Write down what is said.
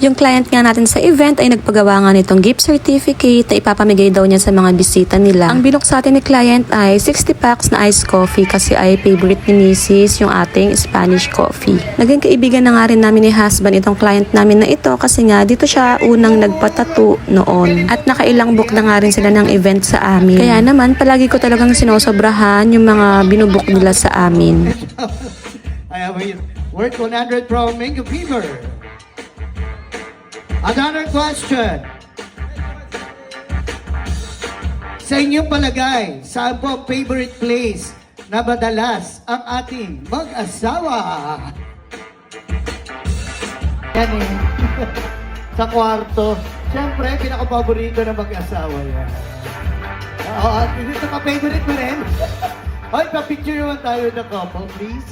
Yung client nga natin sa event ay nagpagawa nga nitong gift certificate na ipapamigay daw niya sa mga bisita nila. Ang binok sa atin ni client ay 60 packs na iced coffee kasi ay favorite ni Mrs. yung ating Spanish coffee. Naging kaibigan na nga rin namin ni husband itong client namin na ito kasi nga dito siya unang nagpatato noon. At nakailang book na nga rin sila ng event sa amin. Kaya naman palagi ko talagang sinosobrahan yung mga binubuk nila sa amin. I have a worth 100 from Mango Fever. Another question. Sa inyong palagay, saan po ang favorite place na madalas ang ating mag-asawa? Yan eh. Sa kwarto. Siyempre, pinaka-paborito ng mag-asawa yan. Oo, at ito ka favorite mo rin. Hoy, pa-picture naman tayo ng couple, please.